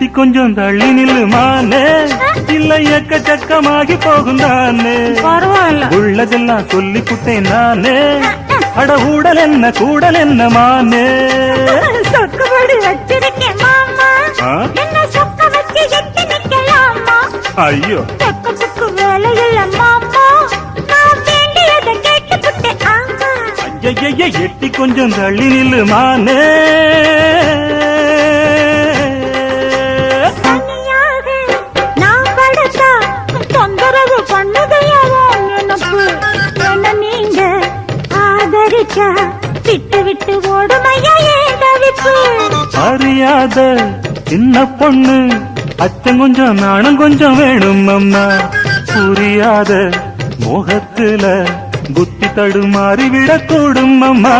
எட்டி கொஞ்சம் தள்ளி நில்லு மானே. இல்ல எக்கச்சக்கமாகி போகும் தானே. பரவாயில்ல. உள்ளதெல்லாம் சொல்லி புட்டேன் நானே. அட ஊடல் என்ன கூடல் என்ன மானே. சொக்குபடி வச்சிருக்கேன் மாமா ஆ? என்ன ஆதரிச்சா விட்டு விட்டு ஓடுமையா ஏன் தவிப்பு அறியாத சின்ன பொண்ணு அச்சம் கொஞ்சம் நாணம் கொஞ்சம் வேணும் அம்மா. புரியாத முகத்துல புத்தி தடுமாறி விடக்கூடும் அம்மா.